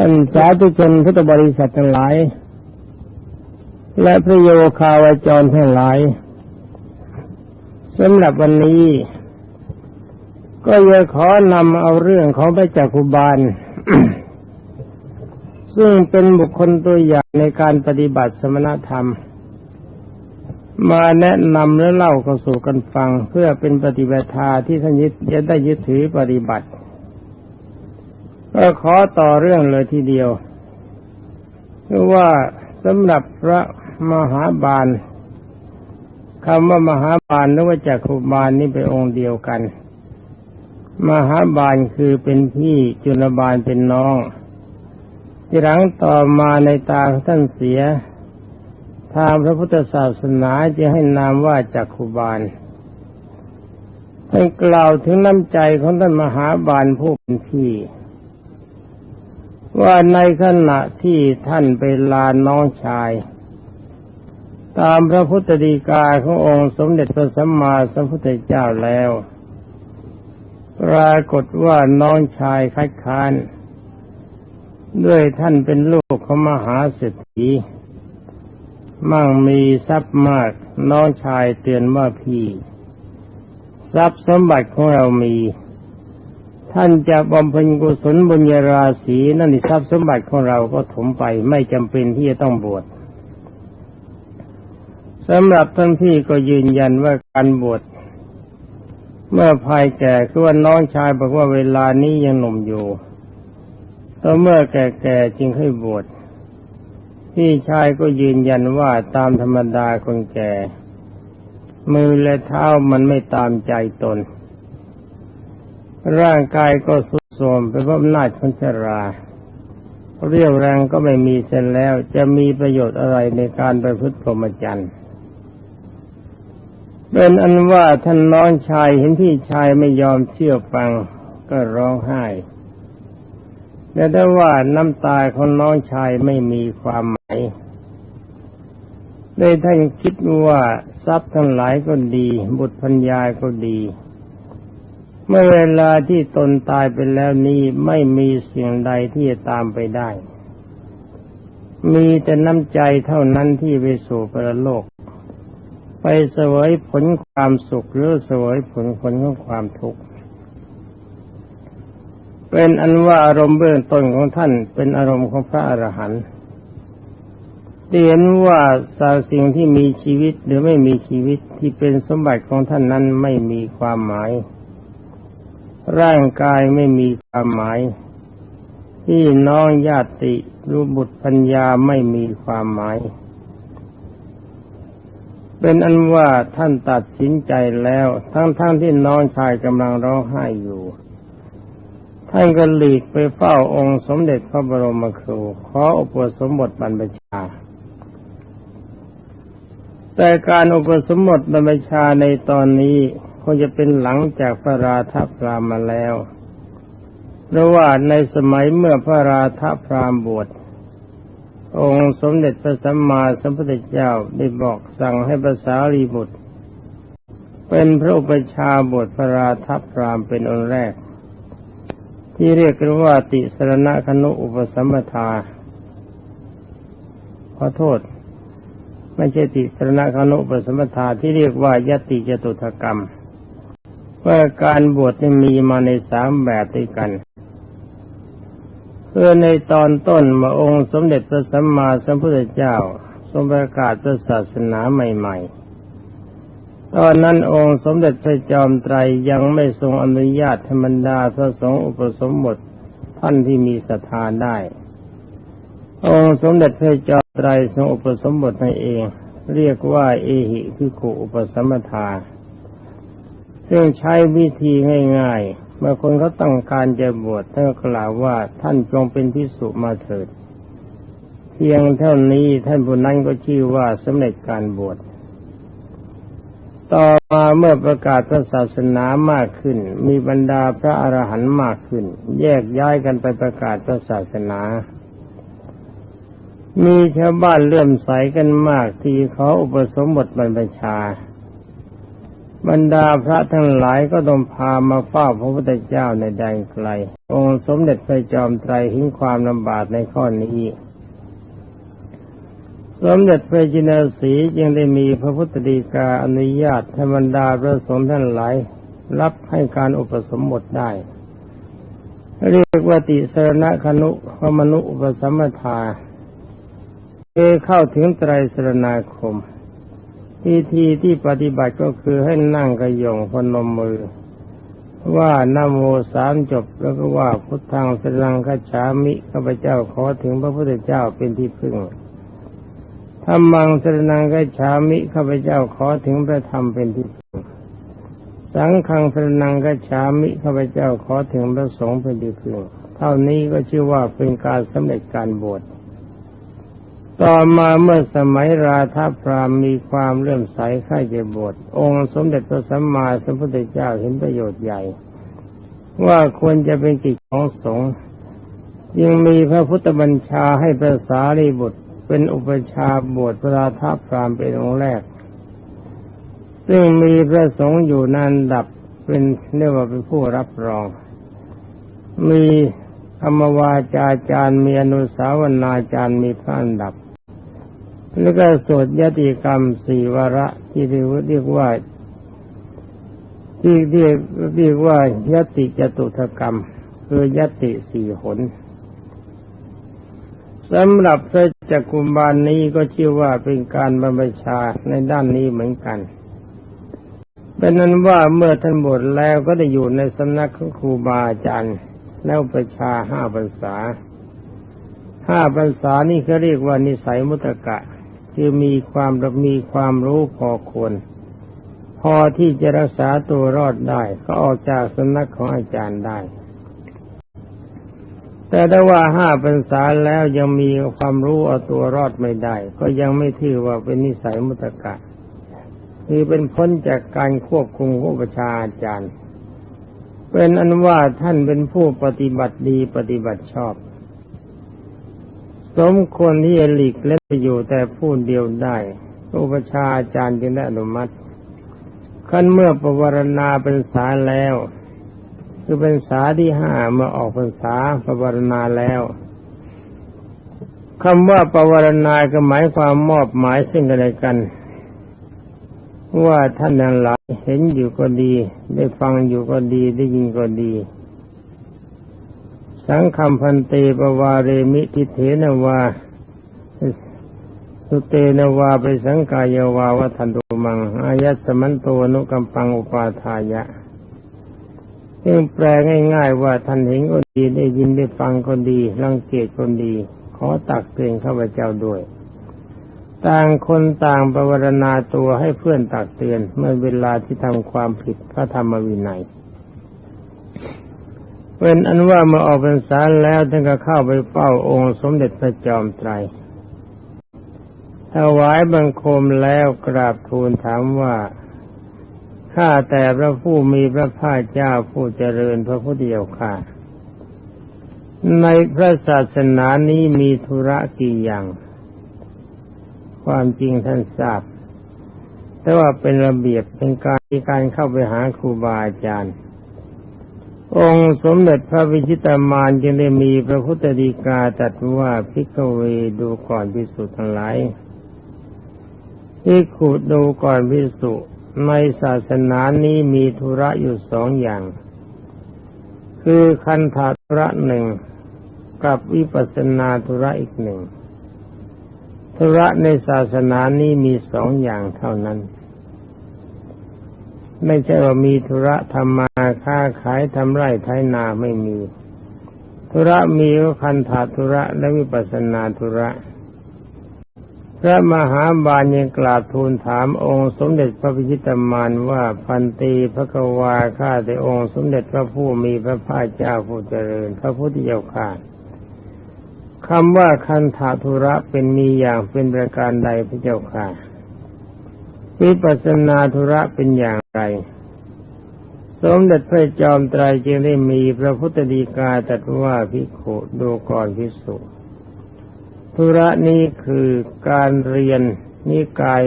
ท่านสาธุชนพุทธบริษัททั้งหลาย และพระโยคาวาจรทั้งหลายสำหรับวันนี้ ก็จะขอนำเอาเรื่องของพระจักคุบาล ซึ่งเป็นบุคคลตัวอย่างในการปฏิบัติสมณธรรม มาแนะนำและเล่าเข้าสู่กันฟังเพื่อเป็นปฏิบัติที่ท่านยึดจะได้ยึดถือปฏิบัติ ก็ขอต่อเรื่องเลยทีเดียวคือว่าสำหรับพระมหาบาลคำว่ามหาบาลหรือว่าจักรุบาลนี่เป็นองค์เดียวกัน มหาบาลคือเป็นพี่จุลบาลเป็นน้อง ที่หลังต่อมาในตาท่านเสีย ทางพระพุทธศาสนาจะให้นามว่าจักขุบาลท่านกล่าวถึงน้ำใจของท่านมหาบาลผู้เป็นพี่ ว่าในขณะที่ท่านไปลาน้องชาย ตามพระพุทธดีกาขององค์สมเด็จพระสัมมาสัมพุทธเจ้าแล้ว ปรากฏว่าน้องชายคัดค้าน ด้วยท่านเป็นลูกของมหาเศรษฐีมั่งมีทรัพย์มากน้องชายเตือนว่าพี่ ทรัพย์สมบัติของเรามี ท่านจะบำเพ็ญกุศลบุญญาราศีนั่นทรัพย์สมบัติของเราก็ถมไปไม่จำเป็นที่จะต้องบวชสำหรับท่านพี่ก็ยืนยันว่าการบวชเมื่อภายแก่คือว่าน้องชายบอกว่าเวลานี้ยังหนุ่มอยู่ต่อเมื่อแก่ๆจึงค่อยบวชพี่ชายก็ยืนยันว่าตามธรรมดาคนแก่ มือและเท้ามันไม่ตามใจตน ร่างกายก็สุดโทรมเป็นเพราะอำนาจของชรา เรียวแรงก็ไม่มีเส้นแล้ว จะมีประโยชน์อะไรในการไปพฤติพรหมจรรย์เป็นอันว่าท่านน้องชายเห็นพี่ชายไม่ยอมเชื่อฟังก็ร้องไห้แต่ได้ว่าน้ำตาของน้องชายไม่มีความหมายได้ท่านคิดว่าทรัพย์ทั้งหลายก็ดี บุตรพัญญาก็ดี เมื่อเวลาที่ตนตายไปแล้วนี้ไม่มีสิ่งใดที่จะตามไปได้ มีแต่น้ำใจเท่านั้นที่ไปสู่ปรโลก ไปเสวยผลความสุขหรือเสวยผลผลของความทุกข์เป็นอันว่าอารมณ์เบื้องต้นของท่านเป็นอารมณ์ของพระอรหันต์เห็นว่าสาสิ่งที่มีชีวิตหรือไม่มีชีวิตที่เป็นสมบัติของท่านนั้นไม่มีความหมาย ร่างกายไม่มีความหมายที่น้องญาติรูบุตรปัญญาไม่มีความหมาย เป็นอันว่าท่านตัดสินใจแล้ว ทั้งๆทที่น้องชายกำลังร้องไห้อยู่ ท่านก็หลีกไปเฝ้าองค์สมเด็จพระบรมครู ขออุปสมบทบรรพชาแต่การอุปสมบทบรรพชาในตอนนี้ งจะเป็นหลังจากพระราธพรามมาแล้วเพราะว่าในสมัยเมื่อพระราธพรามบวชองค์สมเด็จพระสัมมาสัมพุทธเจ้าได้บอกสั่งให้ภาษาลีบุตร เป็นพระอุปชาบวชพระราธพรามเป็นองค์แรก ที่เรียกกันว่าติสรณะคนุอุปสัมปทา ขอโทษ ไม่ใช่ติสรณะคนุอุปสัมปทาที่เรียกว่ายติจตุถกรรม ว่าการบวชมีมาในสามแบบด้วยกัน เพื่อในตอนต้นมาองค์สมเด็จพระสัมมาสัมพุทธเจ้า ทรงประกาศศาสนาใหม่ ๆ ตอนนั้นองค์สมเด็จพระจอมไตรยังไม่ทรงอนุญาตธรรมดาพระสงฆ์อุปสมบทท่านที่มีศรัทธาได้ องค์สมเด็จพระจอมไตรทรงอุปสมบทให้เอง เรียกว่าเอหิพิขุอุปสมทา ซึ่งใช้วิธีง่ายๆ เมื่อคนเขาต้องการจะบวชท่านกล่าวว่าท่านจงเป็นพิสุมาเถิด เพียงเท่านี้ท่านผู้นั้นก็ชื่อว่าสำเร็จการบวชต่อมาเมื่อประกาศพระศาสนามากขึ้น มีบรรดาพระอรหันต์มากขึ้น แยกย้ายกันไปประกาศพระศาสนา มีชาวบ้านเลื่อมใสกันมากที่เขาอุปสมบทบรรพชา บรรดาพระทั้งหลายก็ต้องพามาเฝ้าพระพุทธเจ้าในแดนไกล องค์สมเด็จพระจอมไตรหิ้งความลำบากในข้อนี้ สมเด็จพระจินสีจึงได้มีพระพุทธดีกาอนุญาตให้บรรดาพระสงฆ์ท่านหลายรับให้การอุปสมบทได้ เรียกว่าติสรณคนุพมนุอุปสัมมทาเอเข้าถึงไตรสรณาคม พิธีที่ปฏิบัติก็คือให้นั่งกระยงพนมมือ ว่านโมสามจบแล้วก็ว่าพุทธังสรังคฉามิข้าพเจ้าขอถึงพระพุทธเจ้าเป็นที่พึ่งธรรมังสรนังคฉามิข้าพเจ้าขอถึงพระธรรมเป็นที่พึ่งสังฆังสรนังคฉามิข้าพเจ้าขอถึงพระสงฆ์เป็นที่พึ่งเท่านี้ก็ชื่อว่าเป็นการสำเร็จการบวช ต่อมาเมื่อสมัยราธาพรามมีความเลื่อมใสข้าจะบวชองค์สมเด็จพระสัมมาสัมพุทธเจ้าเห็นประโยชน์ใหญ่ ว่าควรจะเป็นกิจของสงฆ์ยังมีพระพุทธบัญชาให้พระสารีบุตร เป็นอุปชาบวชพระราธาพรามเป็นองค์แรก ซึ่งมีพระสงฆ์อยู่นันดับเป็นเรียกว่าเป็นผู้รับรอง มีธรรมวาจาจารย์มีอนุสาวนาจารย์มีพระอันดับ แล้วก็สวดยติกรรมสี่วาระที่เรียกว่าที่เรียกเรียกว่ายติจตุถกรรม คือยติสี่หนสำหรับพระจักกุมบาลนี้ก็ชื่อว่าเป็นการบรรพชาในด้านนี้เหมือนกัน เป็นนั้นว่าเมื่อท่านบวชแล้วก็ได้อยู่ในสำนักของครูบาอาจารย์แล้วประชาห้าพรรษาห้าพรรษานี่เขาเรียกว่านิสัยมุตกะ คือมีความมีความรู้พอควร พอที่จะรักษาตัวรอดได้ ก็ออกจากสำนักของอาจารย์ได้ แต่ถ้าว่าห้าพรรษาแล้วยังมีความรู้เอาตัวรอดไม่ได้ ก็ยังไม่ถือว่าเป็นนิสัยมุตกะคือเป็นพ้นจากการควบคุมของประชาอาจารย์ เป็นอันว่าท่านเป็นผู้ปฏิบัติดีปฏิบัติชอบ สมควรที่จะหลีกเล่นไปอยู่แต่ผู้เดียวได้อุปชาอาจารย์จึงได้อนุมัติขั้นเมื่อประวรณาเป็นสาแล้ว คือเป็นสาที่ห้าเมื่อออกพรรษาประวรณาแล้วคำว่าประวรณาก็หมายความมอบหมายซึ่งกันและกัน ว่าท่านนั้นหลายเห็นอยู่ก็ดี ได้ฟังอยู่ก็ดีได้ยินก็ดี สังคำพันเตปวาเรมิทิเถนวา สุเตนวาไปสังกายวาวันตุมัง อายัสมันโตนุกัมปังอุปาทายะซึ่งแปลง่ายๆว่าท่านเห็นก็ดีได้ยินได้ฟังก็ดีรังเกียจคนดี ขอตักเตือนข้าพเจ้าด้วย ต่างคนต่างประวรณาตัวให้เพื่อนตักเตือนเมื่อเวลาที่ทำความผิดพระธรรมวินัย เป็นอันว่ามาออกพรรษาแล้วท่านก็เข้าไปเฝ้าองค์สมเด็จพระจอมไตรถวายบังคมแล้วกราบทูลถามว่าข้าแต่พระผู้มีพระภาคเจ้าผู้เจริญพระพุทธเจ้าค่ะ ในพระศาสนานี้มีธุระกี่อย่าง ความจริงท่านทราบ แต่ว่าเป็นระเบียบเป็นการการเข้าไปหาครูบาอาจารย์ องค์สมเด็จพระวิชิตามานจึงได้มีพระพุทธดีกาตัดว่าพิกเวดูก่อนพิสุทั้งหลายพิขุดูก่อนพิสุในศาสนานี้มีธุระอยู่สองอย่าง คือคันธาธุระหนึ่งกับวิปัสนาธุระอีกหนึ่งธุระในศาสนานี้มีสองอย่างเท่านั้น ไม่ใช่ว่ามีธุระทำมาค้าขายทำไร่ไถนาไม่มี ธุระมีก็คันถาธุระและวิปัสนาธุระ พระมหาบาลยังกราบทูลถามองค์สมเด็จพระพิชิตมานว่าพันตีพระกวาข้าแต่องค์สมเด็จพระผู้มีพระภาคเจ้าผู้เจริญ พระพุทธเจ้าข้าคำว่าคันถาธุระเป็นมีอย่างเป็นประการใดพระเจ้าค่ะวิปัสนาธุระเป็นอย่าง รสมเด็จพระจอมไตรจึงได้มีพระพุทธดีกาตรัสว่าพิโคดูก่อนพิสุธุระนี้คือการเรียนนิกาย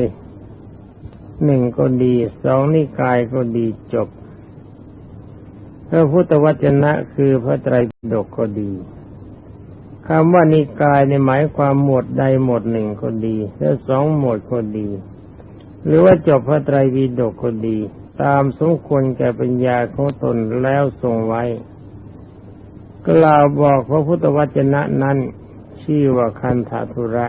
หนึ่งก็ดีสองนิกายก็ดีจบ พระพุทธวจนะคือพระไตรปิฎกก็ดีคำว่านิกายในหมายความหมวดใดหมวดหนึ่งก็ดีและสองหมวดก็ดี หรือว่าจบพระไตรปิฎกก็ดี ตามสมควรแก่ปัญญาของตนแล้วทรงไว้ กล่าวบอกพระพุทธวจนะนั้น ชื่อว่าคันธทุระ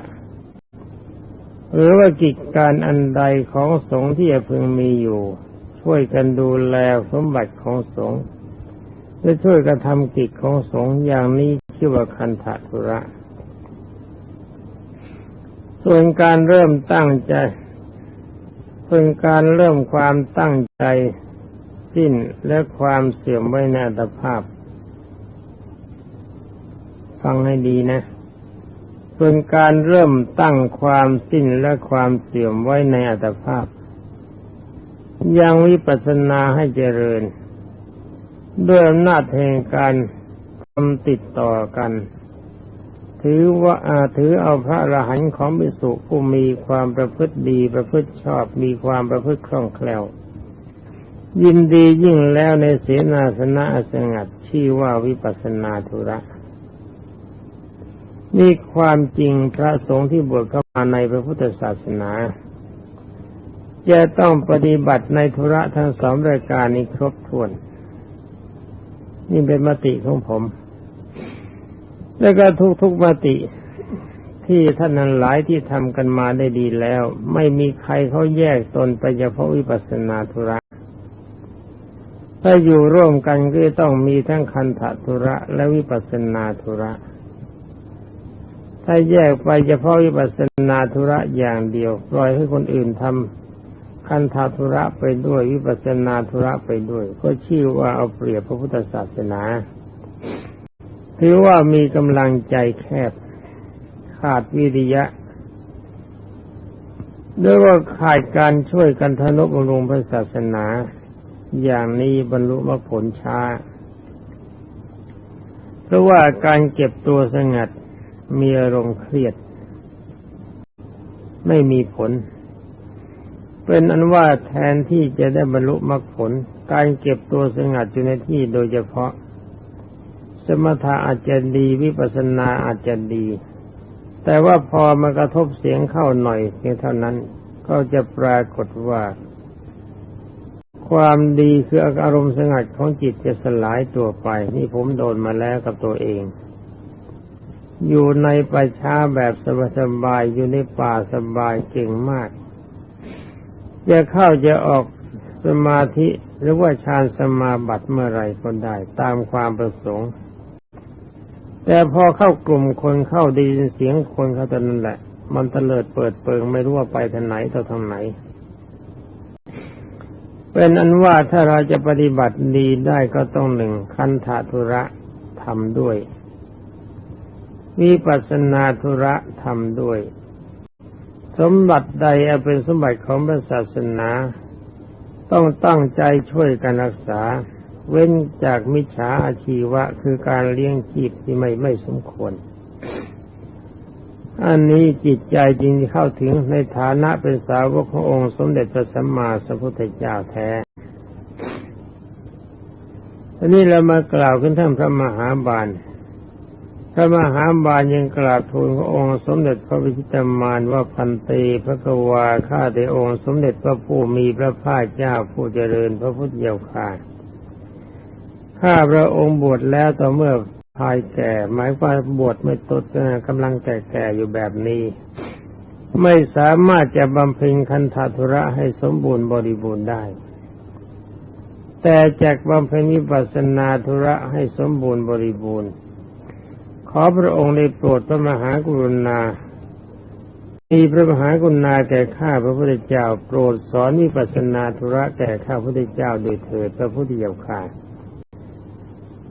หรือว่ากิจการอันใดของสงฆ์ที่จะพึงมีอยู่ ช่วยกันดูแลสมบัติของสงฆ์และช่วยกันทำกิจของสงฆ์อย่างนี้ชื่อว่าคันธทุระ ส่วนการเริ่มตั้งใจ เป็นการเริ่มความตั้งใจสิ้นและความเสื่อมไว้ในอัตภาพ ฟังให้ดีนะ เป็นการเริ่มตั้งความสิ้นและความเสื่อมไว้ในอัตภาพ ยังวิปัสสนาให้เจริญ ด้วยอำนาจแห่งการทำติดต่อกัน ถือว่าอาถือเอาพระอรหันต์ของบิสุผู้มีความประพฤติดีประพฤติชอบมีความประพฤติคล่องแคล่ว ยินดียิ่งแล้วในเสนาสนะสงัดชื่อว่าวิปัสสนาธุระ นี่ความจริงพระสงฆ์ที่บวชเข้ามาในพระพุทธศาสนา จะต้องปฏิบัติในธุระทั้งสองรายการนี้ครบถ้วน นี่เป็นมติของผม แล้วก็ทุกๆมติที่ท่านนั้นหลายที่ทำกันมาได้ดีแล้ว ไม่มีใครเขาแยกตนไปเฉพาะวิปัสสนาธุระถ้าอยู่ร่วมกันก็ต้องมีทั้งคันธธุระและวิปัสสนาธุระ ถ้าแยกไปเฉพาะวิปัสสนาธุระอย่างเดียวปล่อยให้คนอื่นทำคันธธุระไปด้วยวิปัสสนาธุระไปด้วย ก็ชื่อว่าเอาเปรียบพระพุทธศาสนา ถือว่ามีกำลังใจแคบ ขาดวิริยะด้วยว่าขาดการช่วยกันทนุบำรุงพระศาสนา อย่างนี้บรรลุมรรคผลช้า เพราะว่าการเก็บตัวสงัดมีอารมณ์เครียด ไม่มีผล เป็นอันว่าแทนที่จะได้บรรลุมรรคผล การเก็บตัวสงัดอยู่ในที่โดยเฉพาะ สมถะอาจจะดีวิปัสนาอาจจะดี แต่ว่าพอมากระทบเสียงเข้าหน่อยเพียงเท่านั้น ก็จะปรากฏว่า ความดีคืออารมณ์สงัดของจิตจะสลายตัวไป นี่ผมโดนมาแล้วกับตัวเอง อยู่ในป่าช้าแบบสบายๆอยู่ในป่าสบายเก่งมาก จะเข้าจะออกสมาธิหรือว่าฌานสมาบัติเมื่อไรก็ได้ตามความประสงค์ แต่พอเข้ากลุ่มคนเข้าดีเสียงคนเขาตอนนั้นแหละ มันเตลิดเปิดเปิงไม่รู้ว่าไปทางไหนต่อทางไหน เป็นอันว่าถ้าเราจะปฏิบัติดีได้ก็ต้องหนึ่งคันธาธุระทำด้วย วิปัสสนาธุระทำด้วย สมบัติใดเป็นสมบัติของพระศาสนา ต้องตั้งใจช่วยกันรักษา เว้นจากมิจฉาอาชีวะคือการเลี้ยงจีบที่ไม่ไม่สมควร อันนี้จิตใจจริงเข้าถึงในฐานะเป็นสาวกขององค์สมเด็จพระสัมมาสัมพุทธเจ้าแท้ทีนี้เรามากล่าวขึ้นท่านพระมหาบาลพระมหาบาลยังกราบทูลพระองค์สมเด็จพระวิชิตามานว่าพันตีพระกวาข้าแต่องค์สมเด็จพระผู้มีพระภาคเจ้าผู้เจริญพระพุทธเจ้าค่ะ ข้าพระองค์บวชแล้วต่อเมื่อภายแก่ หมายว่าบวชไม่ตดกำลังแก่ๆอยู่แบบนี้ ไม่สามารถจะบำเพ็ญคันธทุระให้สมบูรณ์บริบูรณ์ได้ แต่จากบำเพ็ญวิปัสสนาธุระให้สมบูรณ์บริบูรณ์ ขอพระองค์ได้โปรดพระมหากรุณามีพระมหากรุณาแก่ข้าพระพุทธเจ้า โปรดสอนวิปัสสนาธุระแก่ข้าพระพุทธเจ้าโดยเถิดพระพุทธเจ้าค่ะ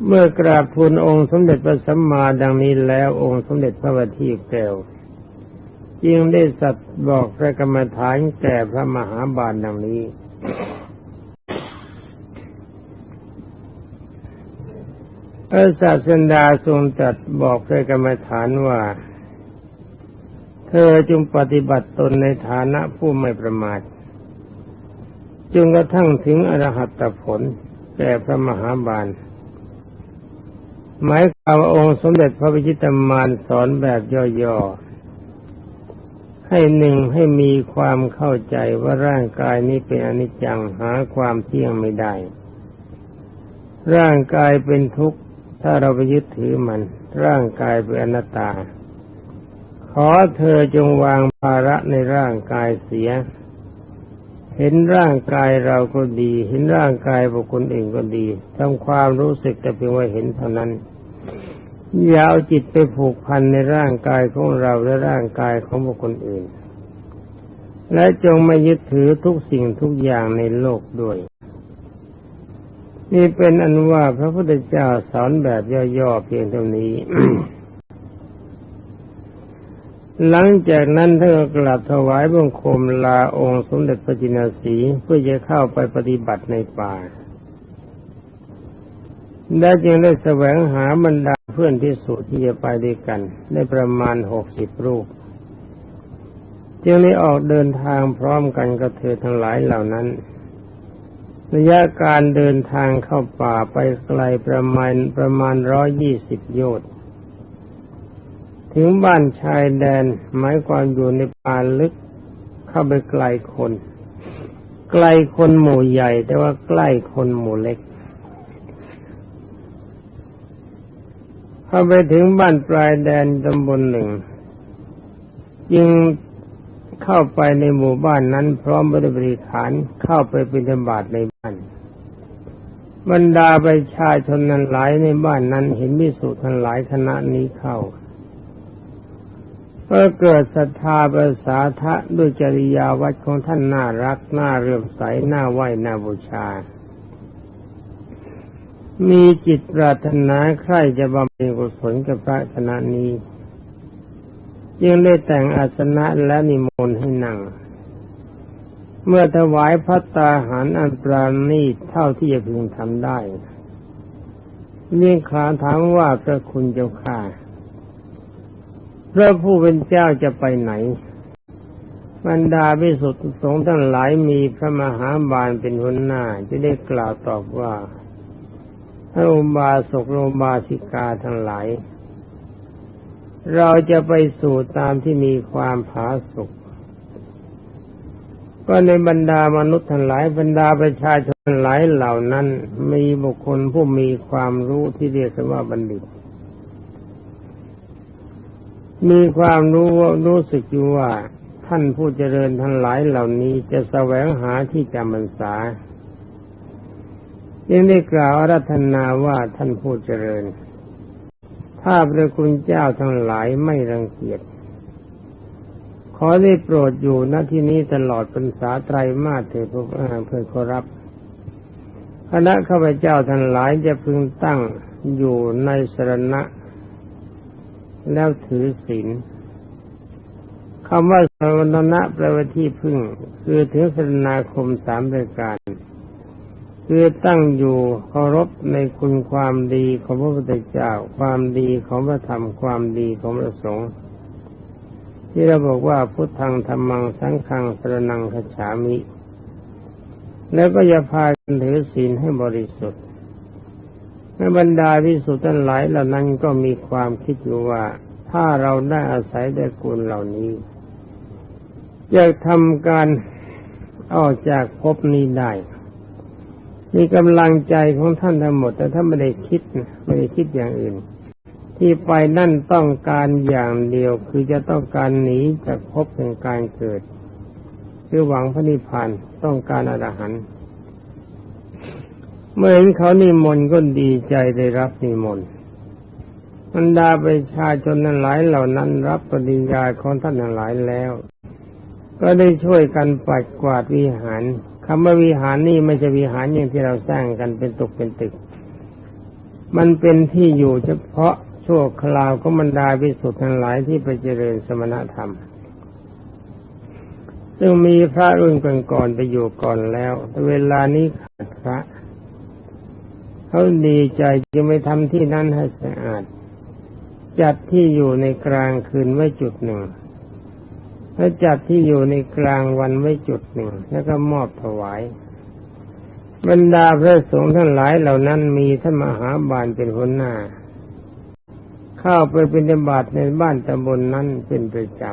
เมื่อกราบทูลองค์สมเด็จพระสัมมาดังนี้แล้วองค์สมเด็จพระบัณฑิตแก้วจึงได้สัตว์บอกพระกรรมฐานแก่พระมหาบาลดังนี้ พระศาสดาทรงตรัสบอกพระกรรมฐานว่า เธอจงปฏิบัติตนในฐานะผู้ไม่ประมาทจนกระทั่งถึงอรหัตผลแก่พระมหาบาล หมายความว่าองค์สมเด็จพระพิชิตมารสอนแบบย่อๆ ให้หนึ่งให้มีความเข้าใจว่าร่างกายนี้เป็นอนิจจังหาความเที่ยงไม่ได้ ร่างกายเป็นทุกข์ถ้าเราไปยึดถือมัน ร่างกายเป็นอนัตตา ขอเธอจงวางภาระในร่างกายเสีย เห็นร่างกายเราก็ดี เห็นร่างกายบุคคลอื่นก็ดีทำความรู้สึกแต่เพียงว่าเห็นเท่านั้นอย่าเอาจิตไปผูกพันในร่างกายของเราและร่างกายของบุคคลอื่น และจงไม่ยึดถือทุกสิ่งทุกอย่างในโลกด้วย นี่เป็นอันว่าพระพุทธเจ้าสอนแบบย่อๆเพียงเท่านี้ หลังจากนั้นท่านก็กลับถวายบังคมลาองค์สมเด็จพระจินสีเพื่อจะเข้าไปปฏิบัติในป่าและจึงได้แสวงหาบรรดาเพื่อนที่สุดที่จะไปด้วยกัน ได้ประมาณหกสิบรูป จึงได้ออกเดินทางพร้อมกันกับเธอทั้งหลายเหล่านั้นระยะการเดินทางเข้าป่าไปไกลประมาณประมาณร้อยยี่สิบโยชน์ ถึงบ้านชายแดนหมายความอยู่ในป่าลึกเข้าไปไกลคน ไกลคนหมู่ใหญ่ แต่ว่าใกล้คนหมู่เล็กเข้าไปถึงบ้านปลายแดนตำบลหนึ่งจึงเข้าไปในหมู่บ้านนั้น พร้อมบริบริขารเข้าไปเป็นธบาตในบ้าน บรรดาประชาชนนั้นหลายในบ้านนั้นเห็นมิสุทันหลายคณะนี้เข้า ก็เกิดศรัทธาประสาทะด้วยจริยาวัดของท่านน่ารักน่าเรื่อมใสน่าไหวน่าบูชา มีจิตปรารถนาใคร่จะบำเพ็ญกุศลกับพระคณะนี้จึงได้แต่งอาสนะและนิมนต์ให้นั่ง เมื่อถวายพัตตาหารอันปราณีเท่าที่จะพึงทำได้เรียกขาถามว่าพระคุณเจ้าข้า พระผู้เป็นเจ้าจะไปไหน บรรดาพิสุทธิสงฆ์ทั้งหลายมีพระมหาบาลเป็นหัวหน้าจะได้กล่าวตอบว่าพระอุบาสกโลบาสิกาทั้งหลาย เราจะไปสู่ตามที่มีความผาสุกก็ในบรรดามนุษย์ทั้งหลายบรรดาประชาชนหลายเหล่านั้น มีบุคคลผู้มีความรู้ที่เรียกว่าบัณฑิต มีความรู้รู้สึกอยู่ว่า ท่านผู้เจริญทั้งหลายเหล่านี้จะแสวงหาที่จำพรรษายังได้กล่าวอารัธนาว่าท่านผู้เจริญ ถ้าพระคุณเจ้าทั้งหลายไม่รังเกียจ ขอได้โปรดอยู่ณที่นี้ตลอดพรรษาไตรมาสเถิดเพื่อขอรับ คณะข้าพเจ้าทั้งหลายจะพึงตั้งอยู่ในสรณะ แล้วถือศีลคำว่าสรณะแปลว่าที่พึ่ง คือถึงสรณาคมสามประการ คือตั้งอยู่เคารพในคุณความดีของพระพุทธเจ้า ความดีของพระธรรมความดีของพระสงฆ์ที่เราบอกว่าพุทธังธรรมังสังฆังสรนังขฉามิ แล้วก็อย่าพากันถือศีลให้บริสุทธิ์ ในบรรดาพิสุทธิ์ทั้งหลายเหล่านั้นก็มีความคิดอยู่ว่าถ้าเราได้อาศัยได้กุลเหล่านี้จะทำการออกจากภพนี้ได้มีกำลังใจของท่านทั้งหมด แต่ท่านไม่ได้คิดไม่ได้คิดอย่างอื่น ที่ไปนั่นต้องการอย่างเดียวคือจะต้องการหนีจากภพแห่งการเกิด คือหวังพระนิพพานต้องการอรหันต์ เมื่อเห็นเขานิมนต์ก็ดีใจได้รับนิมนต์บรรดาประชาชนนั้นหลายเหล่านั้นรับปริญญาของท่านทั้งหลายแล้ว ก็ได้ช่วยกันปัดกวาดวิหารคำว่าวิหารนี่ไม่ใช่วิหารอย่างที่เราสร้างกันเป็นตุกเป็นตึก มันเป็นที่อยู่เฉพาะชั่วคราวก็บรรดาวิสุทธิ์ทั้งหลายที่ไปเจริญสมณธรรม ซึ่งมีพระรุ่นก่อนๆไปอยู่ก่อนแล้วแต่เวลานี้ขาดพระ เขาดีใจจะไม่ทำที่นั้นให้สะอาด จัดที่อยู่ในกลางคืนไว้จุดหนึ่งแล้วจัดที่อยู่ในกลางวันไว้จุดหนึ่ง แล้วก็มอบถวาย บรรดาพระสงฆ์ทั้งหลายเหล่านั้นมีท่านมหาบาลเป็นหัวหน้า เข้าไปเป็นบาตในบ้านตำบลนนั้นเป็นประจ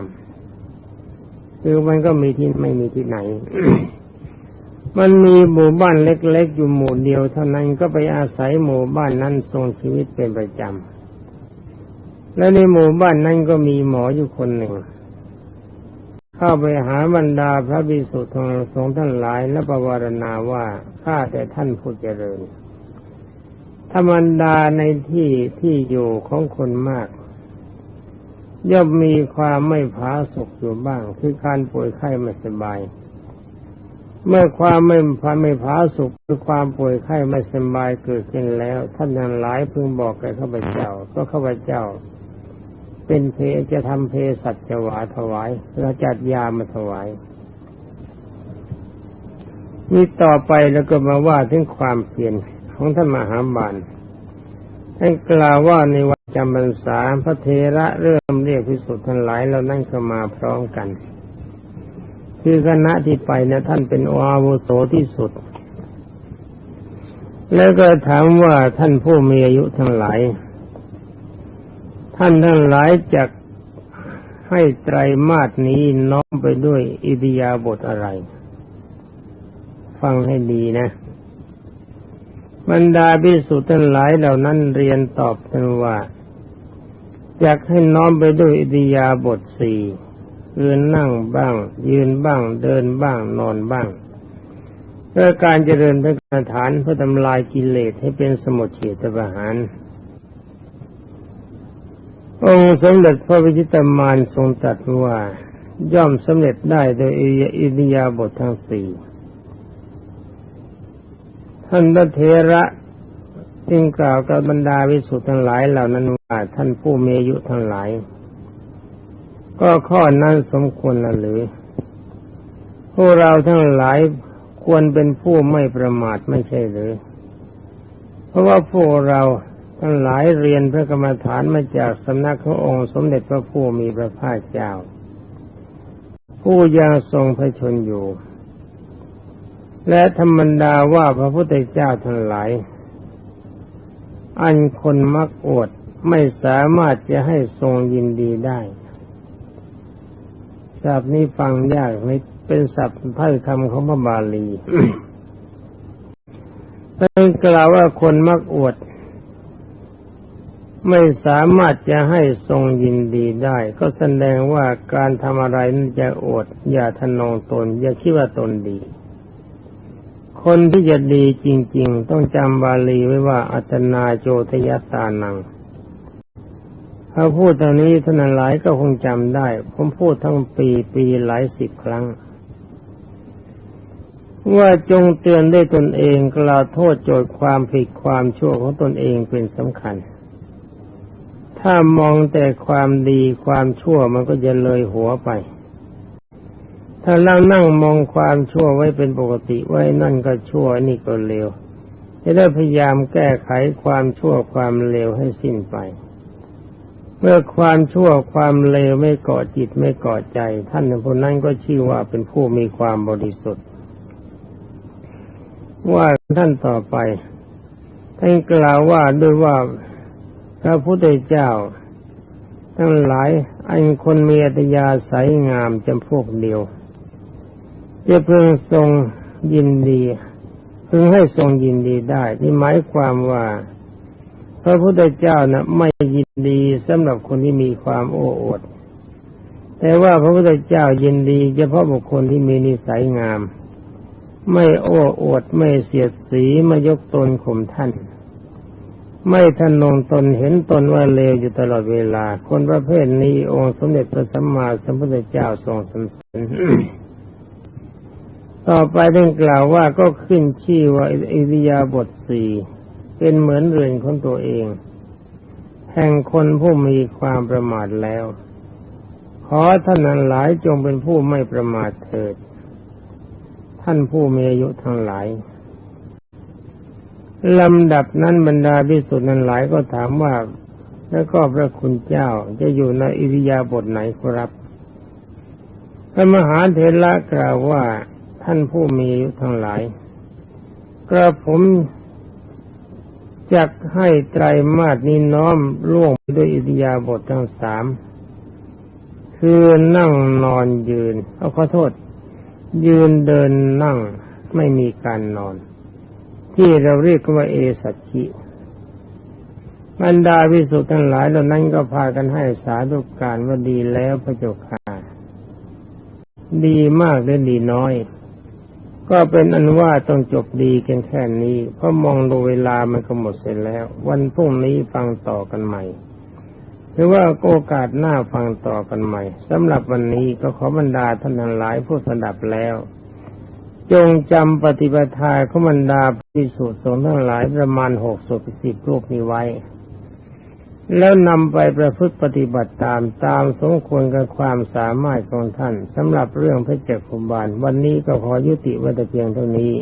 ำคือมันก็มีที่ไม่มีที่ไหน มันมีหมู่บ้านเล็กๆ อยู่หมู่เดียวเท่านั้นก็ไปอาศัยหมู่บ้านนั้นทรงชีวิตเป็นประจำ และในหมู่บ้านนั้นก็มีหมออยู่คนหนึ่ง เข้าไปหาบรรดาพระบิสุทธิ์สงฆ์ท่านหลายและประวารณาว่าข้าแต่ท่านผู้เจริญ ธรรมดาในที่ที่อยู่ของคนมาก ย่อมมีความไม่ผาสุกอยู่บ้างคือการป่วยไข้ไม่สบาย เมื่อความไม่ความไม่ผาสุกคือความป่วยไข้ไม่สบายเกิดขึ้นแล้ว ท่านทั้งหลายพึงบอกแก่ข้าพเจ้าก็ข้าพเจ้า เป็นเพจะทำเพสัจวาถวายเราจัดยามาถวายนี่ต่อไปแล้วก็มาว่าถึงความเปลี่ยนของท่านมหาบาลท่านกล่าวว่าในวันจำพรรษาพระเทระเริ่มเรียกพิสุทธิ์ทั้งหลายเรานั่งเข้ามาพร้อมกัน คือคณะที่ไปนะท่านเป็นอาวุโสที่สุด แล้วก็ถามว่าท่านผู้มีอายุทั้งหลาย ท่านทั้งหลายจะให้ไตรมาสนี้น้อมไปด้วยอิริยาบถอะไร ฟังให้ดีนะบรรดาพิสุทธ์ทั้งหลายเหล่านั้นเรียนตอบกันว่าอยากให้น้อมไปด้วยอิริยาบถสี่ คือนั่งบ้าง ยืนบ้าง เดินบ้าง นอนบ้างเพื่อการเจริญพระกรรมฐานเพื่อทำลายกิเลสให้เป็นสมุทเฉตประหารองค์สมเด็จพระวิชิตามานทรงตรัสว่าย่อมสำเร็จได้โดยอิริยาบถทั้งสี่ท่านพระเทระจึงกล่าวกับบรรดาวิสุทธ์ทั้งหลายเหล่านั้นว่าท่านผู้มีอายุทั้งหลาย ก็ข้อนั้นสมควรละหรือพวกเราทั้งหลายควรเป็นผู้ไม่ประมาทไม่ใช่หรือ เพราะว่าพวกเราทั้งหลายเรียนพระกรรมฐานมาจากสำนักขององค์ สมเด็จพระผู้มีพระภาคเจ้า ผู้ยังทรงพระชนอยู่ และธรรมดาว่าพระพุทธเจ้าทั้งหลาย อันคนมักอวดไม่สามารถจะให้ทรงยินดีได้ ศัพท์นี้ฟังยากไม่เป็นศัพท์ถ้อยคำของพระบาลีเป็นกล่าวว่าคนมักอวด ไม่สามารถจะให้ทรงยินดีได้ ก็แสดงว่าการทำอะไรนั้นจะอวดอย่าทนงตน อย่าคิดว่าตนดี คนที่จะดีจริง ๆ ต้องจำบาลีไว้ว่าอัตนาโจทยตานัง ถ้าพูดตอนนี้ท่านหลายก็คงจำได้ ผมพูดทั้งปีปีหลายสิบครั้ง ว่าจงเตือนได้ตนเองกล่าวโทษโจทย์ความผิดความชั่วของตนเองเป็นสำคัญ ถ้ามองแต่ความดีความชั่วมันก็จะเลยหัวไป ถ้าเรานั่งมองความชั่วไว้เป็นปกติไว้นั่นก็ชั่วนี่ก็เลวจะได้พยายามแก้ไขความชั่วความเลวให้สิ้นไป เมื่อความชั่วความเลวไม่เกาะจิตไม่เกาะใจ ท่านผู้นั้นก็ชื่อว่าเป็นผู้มีความบริสุทธิ์ ว่าท่านต่อไปท่านกล่าวว่าด้วยว่าพระพุทธเจ้า ทั้งหลายอันคนมีอัตยาสายงามจำพวกเดียวจะเพิ่งทรงยินดีเพึงให้ทรงยินดีได้ นี่หมายความว่า ระพุทธเจ้านะไม่ยินดีสำหรับคนที่มีความโอ้อวดแต่ว่าพระพุทธเจ้ายินดีเฉพาะบุคคลที่มีนิสัยงาม ไม่โอ้อวดไม่เสียดสีไม่ยกตนข่มท่าน ไม่ท่านงตนเห็นตนว่าเลวอยู่ตลอดเวลา คนประเภทนี้องค์สมเด็จพระสัมมาสัมพุทธเจ้าทรงสรรเสริญต่อไปท่านกล่าวว่าก็ขึ้นชื่อว่าอิริยาบถสี่ เป็นเหมือนเรือนของตัวเอง แห่งคนผู้มีความประมาทแล้ว ขอท่านนั้นหลายจงเป็นผู้ไม่ประมาทเถิด ท่านผู้มีอายุทั้งหลายลำดับนั้นบรรดาพิสุทธิ์นั้นหลายก็ถามว่าแล้วก็พระคุณเจ้าจะอยู่ในอิริยาบถไหนครับ พระมหาเถระกล่าวว่าท่านผู้มีอายุทั้งหลายกระผม จักให้ไตรมาสนี้น้อมล่วงไปด้วยอิทยาบททั้งสามคือนั่งนอนยืนเอาขอโทษ ยืนเดินนั่งไม่มีการนอน ที่เราเรียกว่าเอสัจจิบรรดาวิสุทธ์ทั้งหลายเหล่านั้นก็พากันให้สาธุการว่าดีแล้วพระเจ้าค่ะดีมากหรือดีน้อย ก็เป็นอันว่าต้องจบดีกันแค่นี้ เพราะมองดูเวลามันก็หมดเสร็จแล้ว วันพรุ่งนี้ฟังต่อกันใหม่หรือว่าโอกาสหน้าฟังต่อกันใหม่สำหรับวันนี้ก็ขอบรรดาท่านทั้งหลายผู้สดับแล้ว จงจำปฏิปทาขอบรรดาพิสุทธิ์สงฆ์ทั้งหลายประมาณหกสิบสิบรูปนี้ไว้ แล้วนำไปประพฤติปฏิบัติตามตามสมควรกับความสามารถของท่านสำหรับเรื่องพระเจ้าคุบาลวันนี้ก็ขอยุติไว้แต่เพียงเท่านี้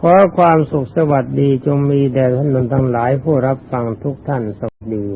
ขอความสุขสวัสดีจงมีแด่ท่านทั้งหลายผู้รับฟังทุกท่านสวัสดี